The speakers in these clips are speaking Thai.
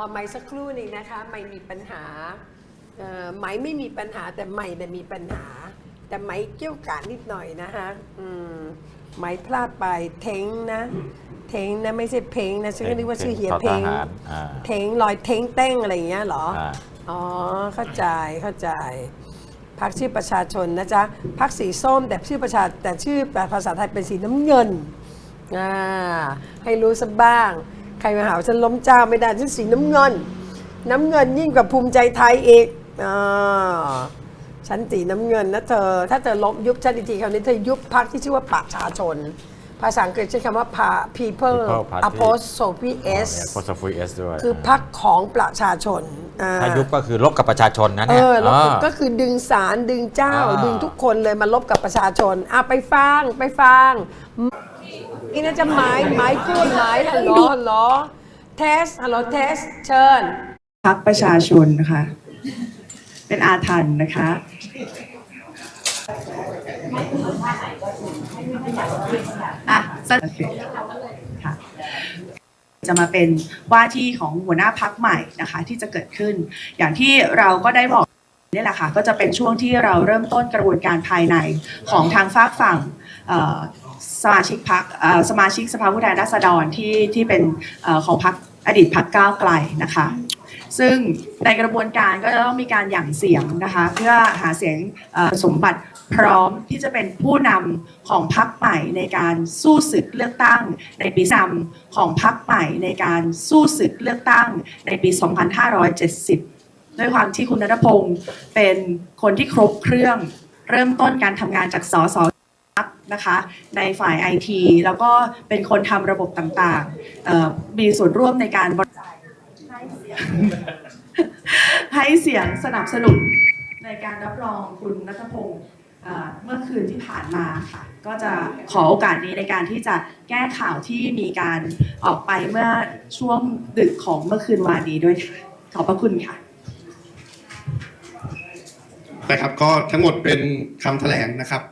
รอไม่สักครู่หนึ่งนะคะ ไม่มีปัญหาเอ่อไหมไม่มีปัญหาแต่ไม่เนี่ยมีปัญหา แต่ไหมเกี่ยวกาดนิดหน่อยนะคะอืมไหมพลาดไปเท้งนะเท้งนะไม่ใช่เพลงนะฉันก็นึกว่าชื่อเฮียเพลงทอทหารอ่าเท้งลอยเท้งเต้งอะไรอย่างเงี้ยเหรออ่าอ๋อเข้าใจเข้าใจพักชื่อประชาชนนะจ๊ะพักสีส้มแต่ชื่อประชาแต่ชื่อภาษาไทยเป็นสีน้ำเงินอ่าให้รู้สักบ้าง ใครมาหาว่าฉันล้มเจ้าไม่ได้ฉันสีน้ำเงิน น้ำเงินยิ่งกว่าภูมิใจไทยอีกอ่าฉันสีน้ำเงินนะเธอ ถ้าเธอลบยุบฉันอีกทีคราวนี้เธอยุบพักที่ชื่อว่าประชาชน ภาษาอังกฤษใช้คำว่า Pa- people People Party apostrophe s โพสต์ฟูเอสด้วยคือพักของประชาชนอ่า ถ้ายุบก็คือลบกับประชาชนนะเอเนี่ยอแล้วอ่า ก็คือดึงสารดึงเจ้า อ่า ดึงทุกคนเลยมาลบกับประชาชนอะไปฟัง ไปฟัง อีน่าจะหมายหมายพูดหมายฮัลโหลฮัลโหลเทสฮัลโหลเทสเชิญพักประชาชนนะคะ เป็นอาถรรพ์นะคะอะสโอเคค่ะจะมาเป็นว่าที่ของหัวหน้าพักใหม่นะคะ ที่จะเกิดขึ้น อย่างที่เราก็ได้บอก นี่แหละค่ะก็จะเป็นช่วงที่เราเริ่มต้นกระบวนการภายในของทางฝากฝั่งสมาชิกพักสมาชิกสภาผู้แทนราษฎรที่ที่เป็นอของพักอดีตพักก้าวไกลนะคะ ซึ่งในกระบวนการก็จะต้องมีการหยั่งเสียงนะคะเพื่อหาเสียงสมบัติพร้อมที่จะเป็นผู้นำของพรรคใหม่ในการสู้ศึกเลือกตั้ง ในปีนำของพรรคใหม่ในการสู้ศึกเลือกตั้งในปี 2570 ด้วยความที่คุณนัทพงศ์เป็นคนที่ครบเครื่องเริ่มต้นการทำงานจากสสนะคะในฝ่ายไอทีแล้วก็เป็นคนทำระบบต่างๆ มีส่วนร่วมในการบริจาคให้เสียงสนับสนุนในการรับรองคุณนัทพงศ์เอ่อเมื่อคืนที่ผ่านมาค่ะ ก็จะขอโอกาสนี้ในการที่จะแก้ข่าวที่มีการออกไปเมื่อช่วงดึกของเมื่อคืนวานนี้ด้วยค่ะ ขอบพระคุณค่ะ นะครับ ก็ทั้งหมดเป็นคำแถลงนะครับ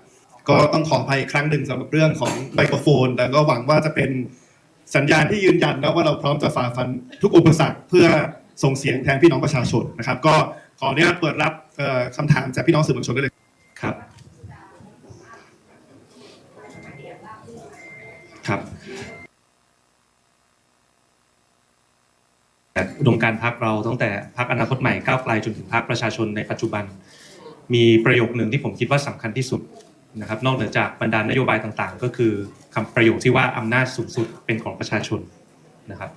ก็ต้องขออภัยอีกครั้งหนึ่งสำหรับเรื่องของไมโครโฟน แต่ก็หวังว่าจะเป็นสัญญาณที่ยืนยันนะว่าเราพร้อมจะฝ่าฟันทุกอุปสรรคเพื่อส่งเสียงแทนพี่น้องประชาชนนะครับ ก็ขออนุญาตเปิดรับเอ่อคำถามจากพี่น้องสื่อมวลชนได้เลยครับ ครับอุดมการพักเราตั้งแต่พักอนาคตใหม่ก้าวไกลจนถึงพักประชาชนในปัจจุบัน มีประโยคหนึ่งที่ผมคิดว่าสำคัญที่สุดนะครับนอกเหนือจากบรรดานโยบายต่างๆ ก็คือคำประโยคที่ว่าอำนาจสูงสุดเป็นของประชาชนนะครับ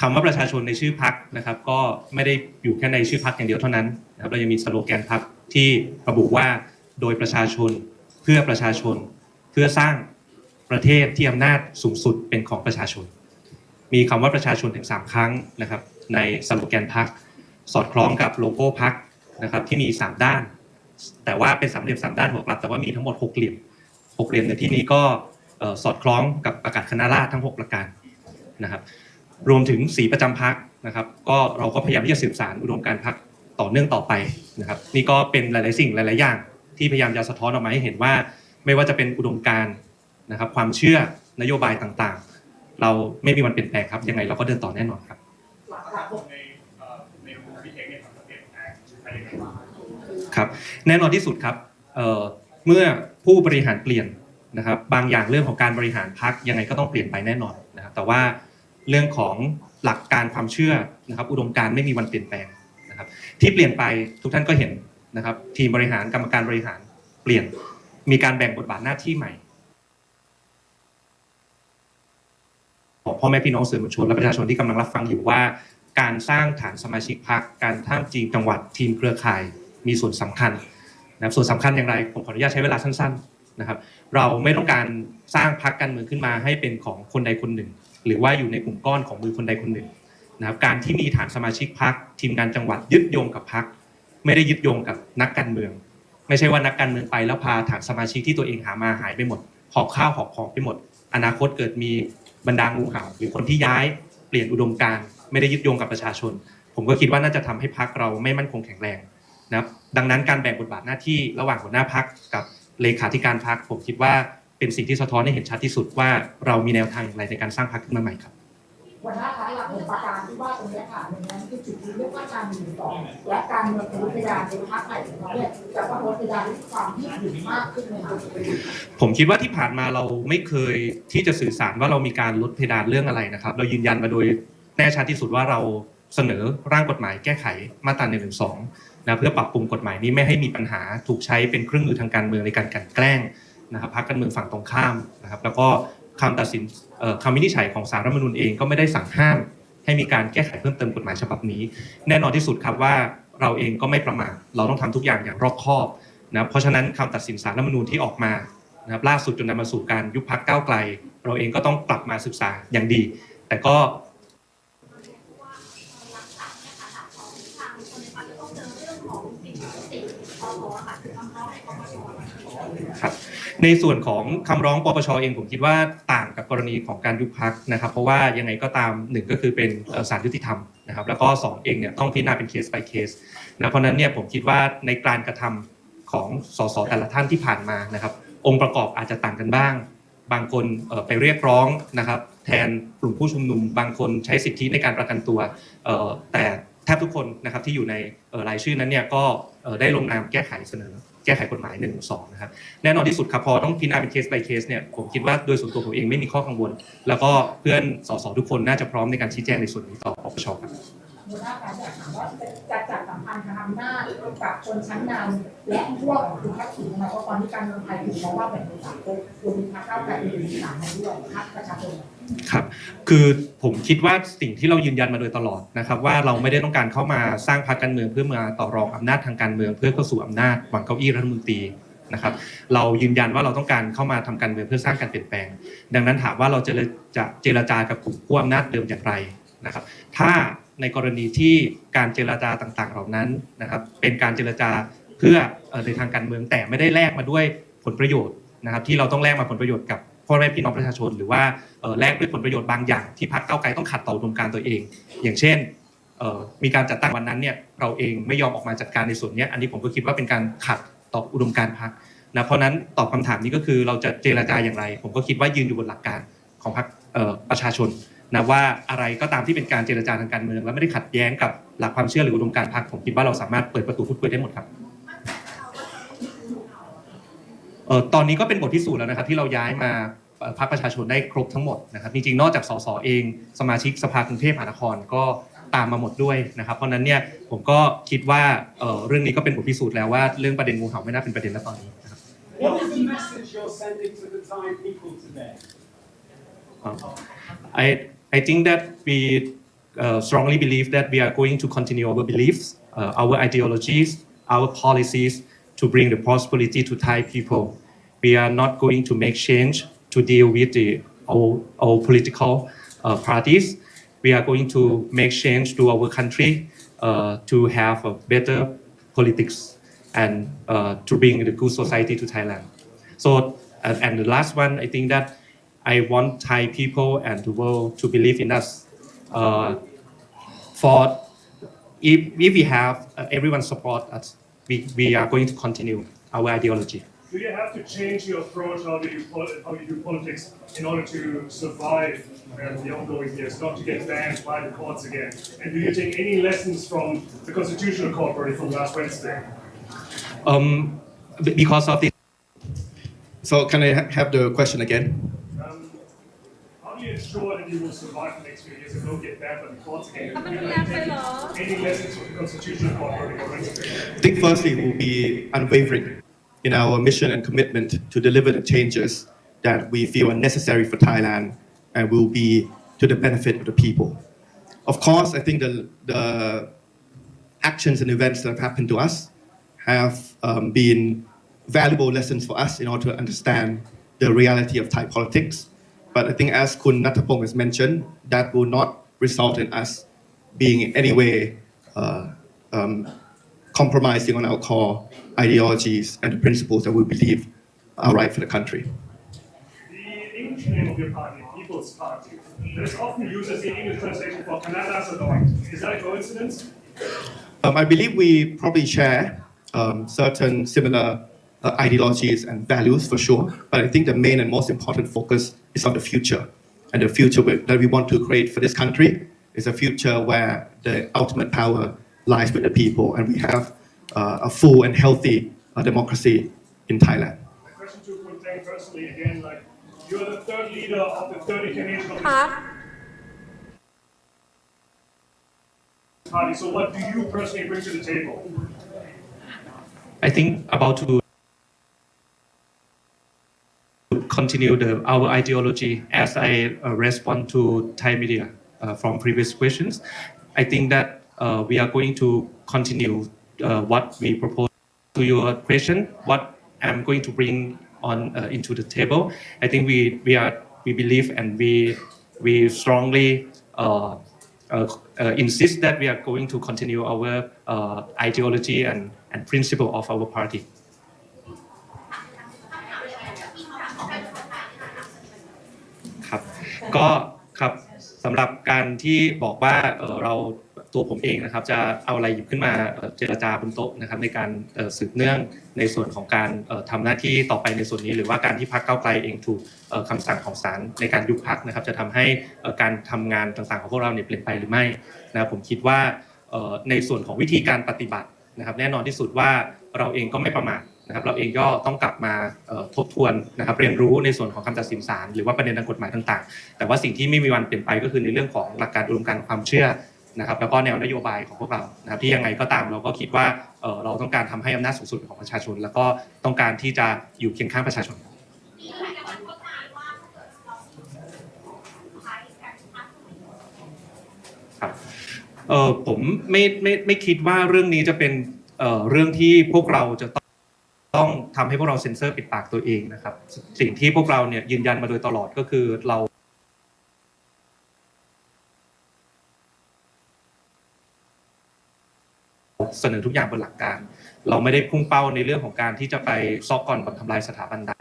คำว่าประชาชนในชื่อพักนะครับ ก็ไม่ได้อยู่แค่ในชื่อพักอย่างเดียวเท่านั้นนะครับเรายังมีสโลแกนพักที่ระบุว่าโดยประชาชนเพื่อประชาชน เพื่อสร้างประเทศที่อำนาจสูงสุดเป็นของประชาชน มีคำว่าประชาชนถึง 3 ครั้งนะครับ ในสโลแกนพักสอดคล้องกับโลโก้พักนะครับที่มี 3 ด้าน แต่ว่าเป็นสามเหลี่ยมสามด้านหัวกลับแต่ว่ามีทั้งหมด6เหลี่ยม6เหลี่ยมในที่นี้ก็สอดคล้องกับประกาศคณะราษฎรทั้ง 6 ประการนะครับ รวมถึงสีประจำพักนะครับ ก็เราก็พยายามที่จะสืบสารอุดมการพักต่อเนื่องต่อไปนะครับ นี่ก็เป็นหลาย ๆ สิ่งหลาย ๆ อย่าง ที่พยายามจะสะท้อนออกมาให้เห็นว่า ไม่ว่าจะเป็นอุดมการนะครับ ความเชื่อนโยบายต่าง ๆ เราไม่มีวันเปลี่ยนแปลงครับยังไงเราก็เดินต่อแน่นอนครับครับแแน่นอนที่สุดครับเเมื่อผู้บริหารเปลี่ยนนะครับบางอย่างเรื่องของการบริหารพักยังไงก็ต้องเปลี่ยนไปแน่นอนนะครับแต่ว่าเรื่องของหลักการความเชื่อนะครับอุดมการไม่มีวันเปลี่ยนแปลงนะครับที่เปลี่ยนไปทุกท่านก็เห็นนะครับทีมบริหารกรรมการบริหารเปลี่ยน มีการแบ่งบทบาทหน้าที่ใหม่ของพ่อแม่พี่น้องสื่อมวลชนและประชาชนที่กำลังรับฟังอยู่ว่า การสร้างฐานสมาชิกพรรคการท่ามจีมจังหวัดทีมเครือข่าย มีส่วนสำคัญนะครับส่วนสำคัญอย่างไรผมขออนุญาตใช้เวลาสั้นๆนะครับ เราไม่ต้องการสร้างพรรคการเมืองขึ้นมาให้เป็นของคนใดคนหนึ่ง หรือว่าอยู่ในกลุ่มก้อนของมือคนใดคนหนึ่งนะครับการที่มีฐานสมาชิกพรรคทีมงานจังหวัดยึดโยงกับพรรคไม่ได้ยึดโยงกับนักการเมือง ไม่ใช่ว่านักการเมืองไปแล้วพาฐานสมาชิกที่ตัวเองหามาหายไปหมดหอบข้าวหอบของไปหมด อนาคตเกิดมีบรรดางูเห่าหรือคนที่ย้ายเปลี่ยนอุดมการไม่ได้ยึดโยงกับประชาชน ผมก็คิดว่าน่าจะทำให้พักเราไม่มั่นคงแข็งแรง นะครับดังนั้นการแบ่งบทบาทหน้าที่ระหว่างหัวหน้าพักกับเลขาธิการพักผมคิดว่าเป็นสิ่งที่สะท้อนให้เห็นชัดที่สุดว่าเรามีแนวทางอย่างไรในการสร้างพักขึ้นมาใหม่ครับหัวหน้าพักหลักเป็นประการที่ว่าตรงเนี้ยค่ะหนึ่งนั้นคือจุดที่เรียกว่าการมีสองและการเมืองทะลุเพดานในพักใหม่ของเราเนี่ยจะกระทบเพดานด้วยความที่ถึงมากขึ้นเลยค่ะผมคิดว่าที่ผ่านมาเราไม่เคยที่จะสื่อสารว่าเรามีการลดเพดานเรื่องอะไรนะครับ เรายืนยันมาโดยแน่ชัดที่สุดว่าเราเสนอร่างกฎหมายแก้ไขมาตรา1นึ นะเพื่อปรับปรุงกฎหมายนี้ไม่ให้มีปัญหาถูกใช้เป็นเครื่องมือทางการเมืองในการกันแกล้งนะครับพรรคการเมืองฝั่งตรงข้ามนะครับ แล้วก็คำตัดสินคำวินิจฉัยของสารรัฐมนูญเองก็ไม่ได้สั่งห้าม ให้มีการแก้ไขเพิ่มเติมกฎหมายฉบับนี้ แน่นอนที่สุดครับว่าเราเองก็ไม่ประมาทเราต้องทำทุกอย่างอย่างรอบคอบนะเพราะฉะนั้นคำตัดสินสารรัฐมนูญที่ออกมานะครับล่าสุดจนนำมาสู่การยุบพักก้าวไกล เราเองก็ต้องกลับมาศึกษาอย่างดี แต่ก็ ครับ ในส่วนของคำร้องปปชเองผมคิดว่าต่างกับกรณีของการยุบพักนะครับ เพราะว่ายังไงก็ตามหนึ่งก็คือเป็นเอ่อศาลยุติธรรมนะครับ แล้วก็สองเองเนี่ยต้องพิจารณาเป็นเคส by เคสนะเพราะนั้นเนี่ยผมคิดว่าในการกระทำของสสแต่ละท่านที่ผ่านมานะครับ องค์ประกอบอาจจะต่างกันบ้าง บางคนไปเรียกร้องนะครับ แทนกลุ่มผู้ชุมนุม บางคนใช้สิทธิในการประกันตัวแต่แทบทุกคนนะครับที่อยู่ในรายชื่อนั้นเนี่ยก็ได้ลงนามแก้ไขเสนอ ก้ไขกฎหมาย1นึ่งสองนะครับแน่นอนที่สุดครับพอต้องพิจารณาเป็นเคส by เคสเนี่ยผมคิดว่าโดยส่วนตัวผมเองไม่มีข้อกังวล แล้วก็เพื่อนสสทุกคนน่าจะพร้อมในการชี้แจงในส่วนนี้ต่อปปชครับหัวหน้าพักอยากถามว่าจะจัดสัมพันธ์ทางอำนาจกับชนชั้นนำและพวกคุณทักษิณนะคะเพราะตอนนี้การเมืองไทยถูกมองว่าแบ่งเป็นสามก๊กรวมถึงพรรคก้าวไกลเป็นหนึ่งในสามนั้นด้วยพรรคประชาชน ครับ คือผมคิดว่าสิ่งที่เรายืนยันมาโดยตลอดนะครับ ว่าเราไม่ได้ต้องการเข้ามาสร้างพรรคการเมืองเพื่อมาต่อรองอำนาจทางการเมือง เพื่อเข้าสู่อำนาจหวังเก้าอี้รัฐมนตรีนะครับ เรายืนยันว่าเราต้องการเข้ามาทำการเมืองเพื่อสร้างการเปลี่ยนแปลง ดังนั้นถามว่าเราจะจะเจรจากับกลุ่มผู้อำนาจเดิมอย่างไรนะครับ ถ้าในกรณีที่การเจรจาต่างๆ เหล่านั้นนะครับ เป็นการเจรจาเพื่อเอ่อในทางการเมืองแต่ไม่ได้แลกมาด้วยผลประโยชน์นะครับ ที่เราต้องแลกมาผลประโยชน์กับ พ่อแม่พี่น้องประชาชน หรือว่าแลกด้วยผลประโยชน์บางอย่างที่พรรคเก้าไกลต้องขัดต่ออุดมการตัวเอง อย่างเช่นมีการจัดตั้งวันนั้นเนี่ยเราเองไม่ยอมออกมาจัดการในส่วนนี้อันนี้ผมก็คิดว่าเป็นการขัดต่ออุดมการพรรคนะเพราะนั้นตอบคำถามนี้ก็คือเราจะเจรจาอย่างไร ผมก็คิดว่ายืนอยู่บนหลักการของพรรคประชาชนนะว่าอะไรก็ตามที่เป็นการเจรจาทางการเมือง และไม่ได้ขัดแย้งกับหลักความเชื่อหรืออุดมการพรรคผมคิดว่าเราสามารถเปิดประตูพูดคุยได้หมดครับ เอ่อตอนนี้ก็เป็นบทพิสูจน์แล้วนะครับที่เราย้ายมาเอ่อพรรคประชาชนได้ครบทั้งหมดนะครับจริงๆนอกจากสสเองสมาชิกสภากรุงเทพมหานครก็ตามมาหมดด้วยนะครับ เพราะฉะนั้นเนี่ยผมก็คิดว่าเอ่อเรื่องนี้ก็เป็นบทพิสูจน์แล้วว่าเรื่องประเด็นงูเห่าไม่น่าเป็นประเด็นแล้วตอนนี้นะครับ What is the message you're sending to the Thai people today? I I think that we uh, strongly believe that we are going to continue our beliefs, uh, our ideologies, our policies to bring the possibility to Thai people. We are not going to make change to deal with the our political uh, parties. We are going to make change to our country uh, to have a better politics and uh, to bring the good society to Thailand. So, and, and the last one, I think that I want Thai people and the world to believe in us. Uh, for if, if we have uh, everyone support us, we, we are going to continue our ideology. Do you have to change your approach how you do, how you do politics in order to survive um, the ongoing years, not to get banned by the courts again? And do you take any lessons from the Constitutional Court verdict from last Wednesday? Um, because of the. So can I ha- have the question again? Um, how do you ensure that you will survive the next few years and don't get banned by the courts again? มันรุนแรงไปเหรอ Any lessons from the Constitutional Court verdict on Wednesday? I think firstly we'll be unwavering in our mission and commitment to deliver the changes that we feel are necessary for Thailand and will be to the benefit of the people. Of course, I think the, the actions and events that have happened to us have um, been valuable lessons for us in order to understand the reality of Thai politics. but I think as Kun Natapong has mentioned, that will not result in us being in any way uh, um, compromising on our core ideologies and the principles that we believe are right for the country. The English name of your party, People's Party, that is often used as the English translation for Canada Sadoi. Is that a coincidence? Um, I believe we probably share um, certain similar uh, ideologies and values for sure, but I think the main and most important focus is on the future. And the future that we want to create for this country is a future where the ultimate power lies with the people, and we have uh, a full and healthy uh, democracy in Thailand. My question to Khun Teng personally again, like you're the third leader of the 30 Canadian Communist Party. So what do you personally bring to the table? I think about to continue the our ideology as I uh, respond to Thai media uh, from previous questions. I think that uh, we are going to continue uh, what we propose to your question. What I'm going to bring on uh, into the table. I think we we are we believe and we we strongly. Uh, insist that we are going to continue our ideology and, and principle of our party. ก็ครับสำหรับการที่บอกว่าเราตัวผมเองนะครับ จะเอาอะไรหยิบขึ้นมาเจรจาบนโต๊ะนะครับ ในการสืบเนื่องในส่วนของการเอ่อทำหน้าที่ต่อไปในส่วนนี้ หรือว่าการที่พรรคก้าไกลเองถูกเอ่อคำสั่งของศาลในการยุบพรรคนะครับ จะทำให้การทำงานต่างๆของพวกเราเนี่ยเปลี่ยนไปหรือไม่นะครับผมคิดว่าในส่วนของวิธีการปฏิบัตินะครับ แน่นอนที่สุดว่าเราเองก็ไม่ประมาท นะครับเราเองก็ต้องกลับมาทบทวนนะครับเรียนรู้ในส่วนของคำตัดสินศาลหรือว่าประเด็นทางกฎหมายต่างๆ แต่ว่าสิ่งที่ไม่มีวันเปลี่ยนไปก็คือในเรื่องของหลักการอุดมการณ์ความเชื่อนะครับแล้วก็แนวนโยบายของพวกเรานะครับที่ยังไงก็ตามเราก็คิดว่าเราต้องการทำให้อำนาจสูงสุดของประชาชน แล้วก็ต้องการที่จะอยู่เคียงข้างประชาชนครับเออผมไม่ไม่ไม่คิดว่าเรื่องนี้จะเป็นเรื่องที่พวกเราจะต้อง ต้องทำให้พวกเราเซ็นเซอร์ปิดปากตัวเองนะครับ สิ่งที่พวกเราเนี่ยยืนยันมาโดยตลอดก็คือเราเสนอทุกอย่างบนหลักการ เราไม่ได้พุ่งเป้าในเรื่องของการที่จะไปซอกก่อนก่อนทำลายสถาบันใด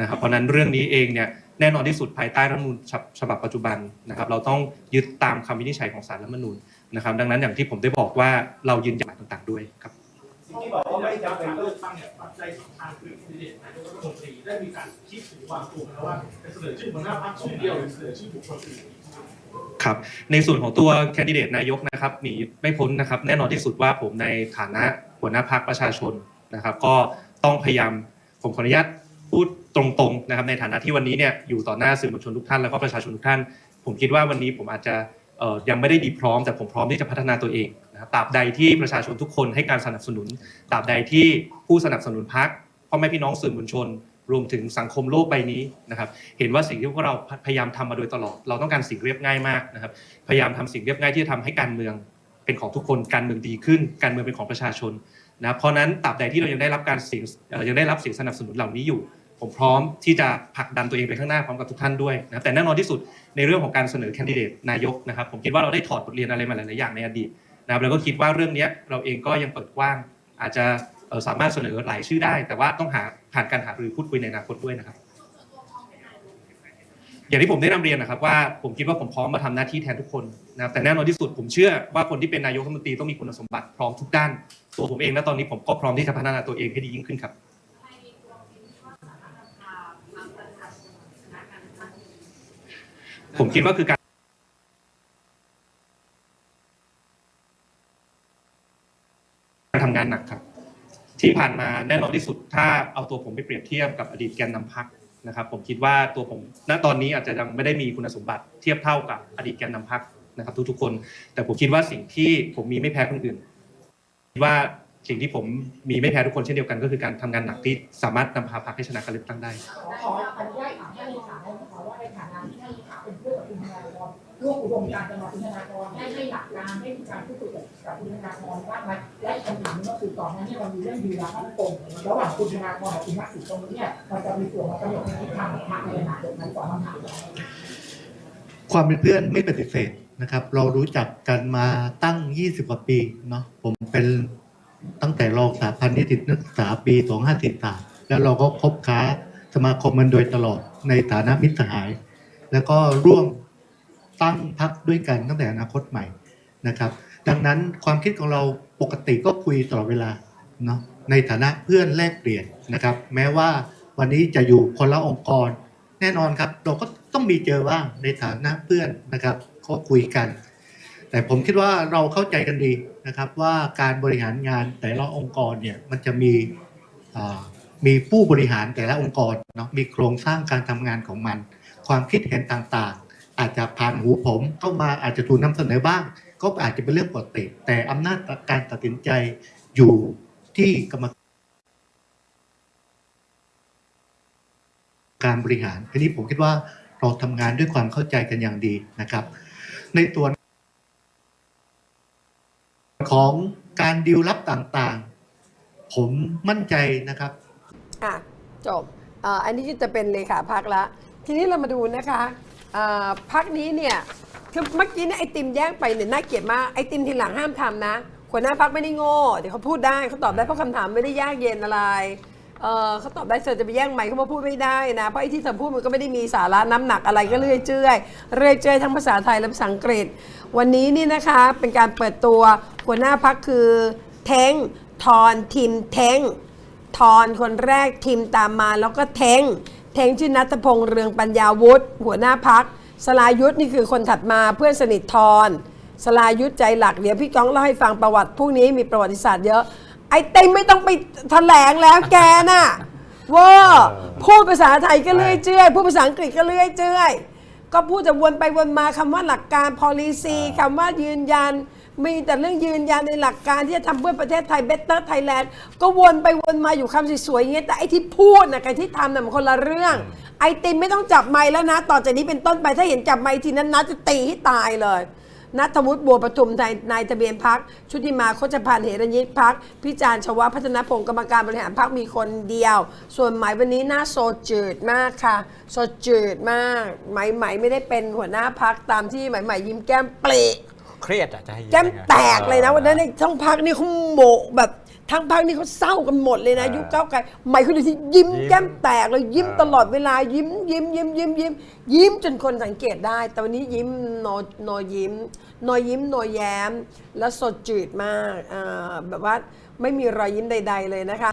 นะครับ เพราะนั้นเรื่องนี้เองเนี่ยแน่นอนที่สุดภายใต้รัฐมนูญฉบับปัจจุบันนะครับ เราต้องยึดตามคำวินิจฉัยของศาลรัฐมนูญนะครับ ดังนั้นอย่างที่ผมได้บอกว่าเรายืนยันต่างๆด้วยครับ ที่บอกว่าไม่จำเป็นต้องตั้งเนี่ยปัจจัยสำคัญคือคนดิเดตนายกรัฐมนตรีได้มีการคิดถึงวางตัวไหมว่าจะเสนอชื่อหัวหน้าพรรคชื่อเดียวหรือเสนอชื่อบุคคลอื่นครับในส่วนของตัวแคนดิเดตนายกนะครับหนีไม่พ้นนะครับ แน่นอนที่สุดว่าผมในฐานะหัวหน้าพรรคประชาชนนะครับ ก็ต้องพยายามผมขออนุญาตพูดตรงๆนะครับในฐานะที่วันนี้เนี่ยอยู่ต่อหน้าสื่อมวลชนทุกท่านแล้วก็ประชาชนทุกท่าน ผมคิดว่าวันนี้ผมอาจจะยังไม่ได้ดีพร้อมแต่ผมพร้อมที่จะพัฒนาตัวเอง นะครับตราบใดที่ประชาชนทุกคนให้การสนับสนุนตราบใดที่ผู้สนับสนุนพรรคพ่อแม่พี่น้องสื่อมวลชน รวมถึงสังคมโลกใบนี้นะครับ เห็นว่าสิ่งที่พวกเราพยายามทำมาโดยตลอด เราต้องการสิ่งเรียบง่ายมากนะครับ พยายามทำสิ่งเรียบง่ายที่จะทำให้การเมืองเป็นของทุกคนการเมืองดีขึ้น การเมืองเป็นของประชาชนนะเพราะนั้นตราบใดที่เรายังได้รับการเสียงยังได้รับเสียงสนับสนุนเหล่านี้อยู่ ผมพร้อมที่จะผลักดันตัวเองไปข้างหน้าพร้อมกับทุกท่านด้วยนะแต่แน่นอนที่สุดในเรื่องของการเสนอแคนดิเดตนายกนะครับ ผมคิดว่าเราได้ถอดบทเรียนอะไรมาหลายๆอย่างในอดีต นะครับแล้วก็คิดว่าเรื่องเนี้ยเราเองก็ยังเปิดกว้าง อาจจะสามารถเสนอหลายชื่อได้ แต่ว่าต้องหาผ่านการหารือพูดคุยในอนาคตด้วยนะครับ อย่างที่ผมได้นำเรียนนะครับ ว่าผมคิดว่าผมพร้อมมาทำหน้าที่แทนทุกคนนะครับแต่แน่นอนที่สุดผมเชื่อว่าคนที่เป็นนายกรัฐมนตรีต้องมีคุณสมบัติพร้อมทุกด้าน ตัวผมเองและตอนนี้ผมก็พร้อมที่จะพัฒนาตัวเองให้ดียิ่งขึ้นครับผมคิดว่าคือการ การทำงานหนักครับ ที่ผ่านมาแน่นอนที่สุด ถ้าเอาตัวผมไปเปรียบเทียบกับอดีตแกนนำพรรคนะครับ ผมคิดว่าตัวผม ณตอนนี้อาจจะยังไม่ได้มีคุณสมบัติเทียบเท่ากับอดีตแกนนำพรรคนะครับ ทุกๆคน แต่ผมคิดว่าสิ่งที่ผมมีไม่แพ้คนอื่นคิดว่าสิ่งที่ผมมีไม่แพ้ทุกคนเช่นเดียวกันก็คือการทำงานหนักที่สามารถนำพาพรรคให้ชนะการเลือกตั้งได้ขอขออนุญาตถามท่านเลขาได้ไหมคะว่าในฐานะที่ท่านเลขาเป็นเพื่อนกับคุณธนาธร ร่วมอุดมการณ์กันมาคุณธนาธรได้ให้หลักการให้มีการพูดคุยกับคุณธนาธรบ้างไหมและคำถามนึงก็คือก่อนหน้านี้เรามีเรื่องดีลาฮ่องกงระหว่างคุณธนาธรกับคุณทักษิณตรงนี้เนี่ยมันจะมีส่วนมากำหนดในทิศทางของพรรคในอนาคตนั้นสองคำถามความเป็นเพื่อนไม่ปฏิเสธนะครับ เรารู้จักกันมาตั้ง 20 กว่าปีเนาะผมเป็นตั้งแต่รองสาพันนิตินักศึกษาปี2543แล้วเราก็คบค้าสมาคมมันโดยตลอดในฐานะมิตรสหาย แล้วก็ร่วม ตั้งพักด้วยกันตั้งแต่อนาคตใหม่นะครับ ดังนั้นความคิดของเราปกติก็คุยตลอดเวลาเนาะในฐานะเพื่อนแลกเปลี่ยนนะครับ แม้ว่าวันนี้จะอยู่คนละองค์กร แน่นอนครับ เราก็ต้องมีเจอบ้างในฐานะเพื่อนนะครับก็คุยกัน แต่ผมคิดว่าเราเข้าใจกันดีนะครับ ว่าการบริหารงานแต่ละองค์กรเนี่ยมันจะมีมีผู้บริหารแต่ละองค์กรเนาะมีโครงสร้างการทำงานของมัน ความคิดเห็นต่าง อาจจะผ่านหูผมเข้ามาอาจจะถูกนำเสนอบ้าง ก็อาจจะเป็นเรื่องปกติ แต่อำนาจการตัดสินใจอยู่ที่กรรมการบริหารทีนี้ผมคิดว่าเราทำงานด้วยความเข้าใจกันอย่างดีนะครับ ในตัวของการดีลลับต่างๆ ผมมั่นใจนะครับอะจบอันนี้จะเป็นเลขาพักละ ทีนี้เรามาดูนะคะ พักนี้เนี่ยคือเมื่อกี้เนี่ยไอติมแย่งไปเนี่ยน่าเกลียดมากไอติมทีหลังห้ามทำนะหัวหน้าพักไม่ได้โง่เดี๋ยวเขาพูดได้เขาตอบได้เพราะคำถามไม่ได้ยากเย็นอะไรเออเขาตอบได้เธอจะไปแย่งไมค์เขามาพูดไม่ได้นะ เพราะไอ้ที่เธอพูดมันก็ไม่ได้มีสาระน้ำหนักอะไรก็เรื่อยเจื่อยเรื่อยเจื่อยทั้งภาษาไทยและภาษาอังกฤษ วันนี้นี่นะคะเป็นการเปิดตัวหัวหน้าพักคือเท้งทอนทิมเท้งทอนคนแรกทีมตามมาแล้วก็เท้ง เท้งชื่อนัทพงษ์เรืองปัญญาวุฒิหัวหน้าพักสลายุทธนี่คือคนถัดมาเพื่อนสนิททอนสลายุทธใจหลักเดี๋ยวพี่ก้องเล่าให้ฟังประวัติพวกนี้มีประวัติศาสตร์เยอะ ไอ้เต็มไม่ต้องไปแถลงแล้วแกน่ะเว่าพูดภาษาไทยก็เลื่อยเจื่อยพูดภาษาอังกฤษก็เลื่อยเจื่อยก็พูดแต่วนไปวนมาคำว่าหลักการ policy คำว่ายืนยัน มีแต่เรื่องยืนยันในหลักการที่จะทำเพื่อประเทศไทย better Thailand ก็วนไปวนมาอยู่คำสวยๆอย่างเงี้ยแต่ไอ้ที่พูดนะกับที่ทำน่ะมันคนละเรื่อง ไอติมไม่ต้องจับไม้แล้วนะ ต่อจากนี้เป็นต้นไปถ้าเห็นจับไม้ทีนั้นนัดจะตีให้ตายเลยนัทวุฒิบัวประทุมนายนายทะเบียนพัก ชุติมาโคชพันธ์เหรัญยิพัก พิจารณ์ชวพัฒนพงศ์กรรมการบริหารพักมีคนเดียว ส่วนหมายวันนี้หน้าโซจืดมากค่ะ โซจืดมากไหมไหมไม่ได้เป็นหัวหน้าพักตามที่ไหมไหมยิ้มแก้มเปรก เครียดอะจะให้ยิ้แก้มยังไงแตกเลยนะวันนั้นในทั้งพักนี่เขาโหมกแบบทั้งพักนี่เขาเศร้ากันหมดเลยนะอ่ายุยุคเก้าวไกลใหม่เขาดูที่ยิ้มยิ้ม แก้มแตกเลยยิ้มอ่าตลอดเวลายิ้มยิ้มยิ้มยิ้มยิ้มยิ้มจนคนสังเกตได้ แต่วันนี้ยิ้มโนโนยิ้มโนยิ้มโนแย้ม แล้วสดจืดมากอ่าแบบว่าไม่มีรอยยิ้มใด ๆเลยนะคะ